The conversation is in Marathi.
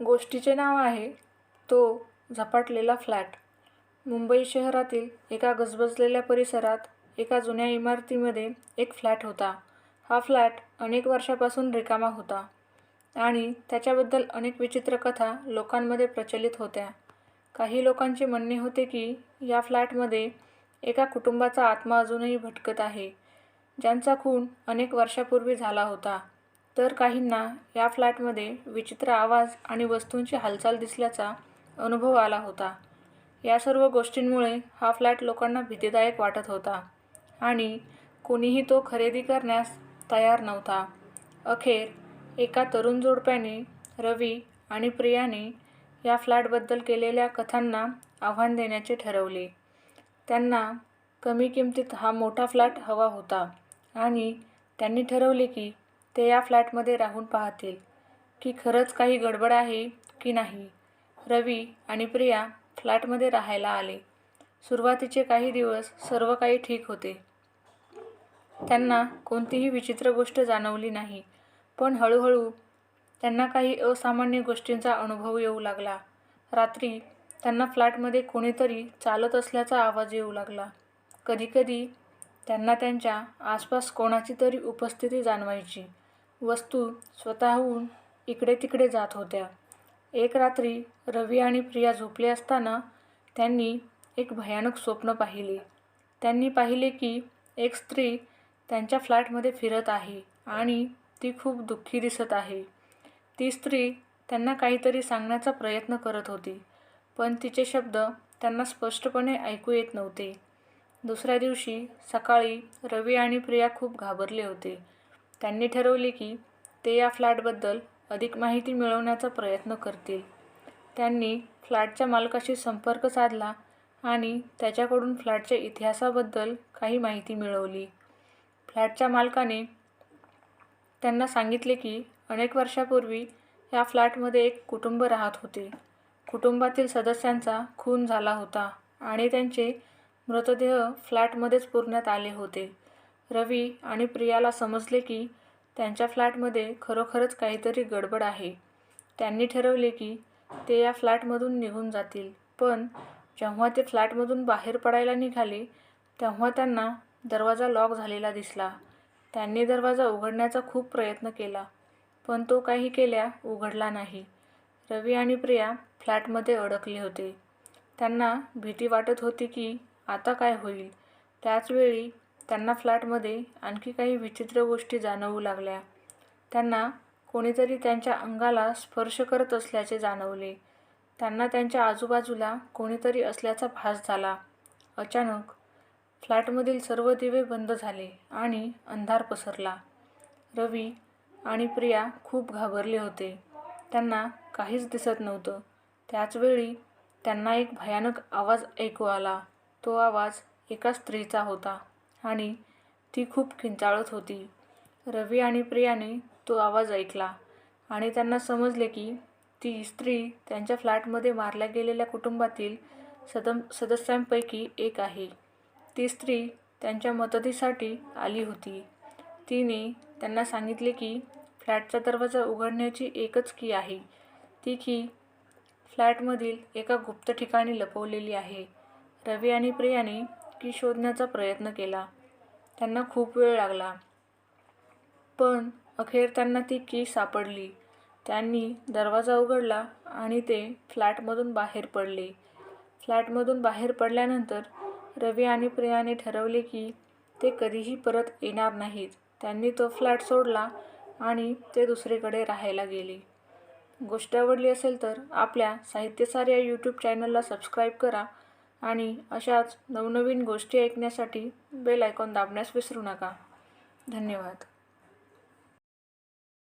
गोष्टीचे नाव आहे तो झपाटलेला फ्लॅट. मुंबई शहरातील एका गजबजलेल्या परिसरात एका जुन्या इमारतीमध्ये एक फ्लॅट होता. हा फ्लॅट अनेक वर्षापासून रिकामा होता आणि त्याच्याबद्दल अनेक विचित्र कथा लोकांमध्ये प्रचलित होत्या. काही लोकांचे म्हणणे होते की या फ्लॅटमध्ये एका कुटुंबाचा आत्मा अजूनही भटकत आहे ज्यांचा खून अनेक वर्षापूर्वी झाला होता. तर काहींना या फ्लॅटमध्ये विचित्र आवाज आणि वस्तूंची हालचाल दिसल्याचा अनुभव आला होता. या सर्व गोष्टींमुळे हा फ्लॅट लोकांना भीतीदायक वाटत होता आणि कोणीही तो खरेदी करण्यास तयार नव्हता. अखेर एका तरुण जोडप्याने रवी आणि प्रियाने या फ्लॅटबद्दल केलेल्या कथांना आव्हान देण्याचे ठरवले. त्यांना कमी किमतीत हा मोठा फ्लॅट हवा होता आणि त्यांनी ठरवले की ते या फ्लॅटमध्ये राहून पाहतील की खरंच काही गडबड आहे की नाही. रवी आणि प्रिया फ्लॅटमध्ये राहायला आले. सुरुवातीचे काही दिवस सर्व काही ठीक होते. त्यांना कोणतीही विचित्र गोष्ट जाणवली नाही पण हळूहळू त्यांना काही असामान्य गोष्टींचा अनुभव येऊ लागला. रात्री त्यांना फ्लॅटमध्ये कोणीतरी चालत असल्याचा आवाज येऊ लागला. कधीकधी त्यांना त्यांच्या आसपास कोणाची तरी उपस्थिती जाणवायची. वस्तू स्वतःहून इकडे तिकडे जात होत्या. एक रात्री रवी आणि प्रिया झोपले असताना त्यांनी एक भयानक स्वप्न पाहिले. त्यांनी पाहिले की एक स्त्री त्यांच्या फ्लॅटमध्ये फिरत आहे आणि ती खूप दुःखी दिसत आहे. ती स्त्री त्यांना काहीतरी सांगण्याचा प्रयत्न करत होती पण तिचे शब्द त्यांना स्पष्टपणे ऐकू येत नव्हते. दुसऱ्या दिवशी सकाळी रवी आणि प्रिया खूप घाबरले होते. त्यांनी ठरवले की ते या फ्लॅटबद्दल अधिक माहिती मिळवण्याचा प्रयत्न करतील. त्यांनी फ्लॅटच्या मालकाशी संपर्क साधला आणि त्याच्याकडून फ्लॅटच्या इतिहासाबद्दल काही माहिती मिळवली. फ्लॅटच्या मालकाने त्यांना सांगितले की अनेक वर्षापूर्वी या फ्लॅटमध्ये एक कुटुंब राहत होते. कुटुंबातील सदस्यांचा खून झाला होता आणि त्यांचे मृतदेह फ्लॅटमध्येच पुरण्यात आले होते. रवी आणि प्रियाला समजले की त्यांच्या फ्लॅटमध्ये खरोखरच काहीतरी गडबड आहे. त्यांनी ठरवले की ते या फ्लॅटमधून निघून जातील. पण जेव्हा ते फ्लॅटमधून बाहेर पडायला निघाले तेव्हा त्यांना दरवाजा लॉक झालेला दिसला. त्यांनी दरवाजा उघडण्याचा खूप प्रयत्न केला पण तो काही केल्या उघडला नाही. रवी आणि प्रिया फ्लॅटमध्ये अडकले होते. त्यांना भीती वाटत होती की आता काय होईल. त्याचवेळी त्यांना फ्लॅटमध्ये आणखी काही विचित्र गोष्टी जाणवू लागल्या. त्यांना कोणीतरी त्यांच्या अंगाला स्पर्श करत असल्याचे जाणवले. त्यांना त्यांच्या आजूबाजूला कोणीतरी असल्याचा भास झाला. अचानक फ्लॅटमधील सर्व दिवे बंद झाले आणि अंधार पसरला. रवी आणि प्रिया खूप घाबरले होते. त्यांना काहीच दिसत नव्हतं. त्याचवेळी त्यांना एक भयानक आवाज ऐकू आला. तो आवाज एका स्त्रीचा होता. आणि ती खूप किंचाळत होती. रवी आणि प्रियाने तो आवाज ऐकला आणि त्यांना समजले की ती स्त्री त्यांच्या फ्लॅटमध्ये मारल्या गेलेल्या कुटुंबातील सदम सदस्यांपैकी एक आहे. ती स्त्री त्यांच्या मदतीसाठी आली होती. तिने त्यांना सांगितले की फ्लॅटचा दरवाजा उघडण्याची एकच की आहे. ती की फ्लॅटमधील एका गुप्त ठिकाणी लपवलेली आहे. रवी आणि प्रियाने की शोधण्याचा प्रयत्न केला. त्यांना खूप वेळ लागला. पण अखेर त्यांना ती की सापडली. त्यांनी दरवाजा उघडला आणि ते फ्लॅटमधून बाहेर पडले. फ्लॅटमधून बाहेर पडल्यानंतर रवी आणि प्रियाने ठरवले की ते कधीही परत येणार नाहीत. त्यांनी तो फ्लॅट सोडला आणि ते दुसरीकडे राहायला गेले. गोष्ट आवडली असेल तर आपल्या साहित्यसार या यूट्यूब चॅनलला सबस्क्राईब करा. आणि अशाच नवनवीन गोष्टी ऐकण्यासाठी बेल आयकॉन दाबण्यास विसरू नका. धन्यवाद.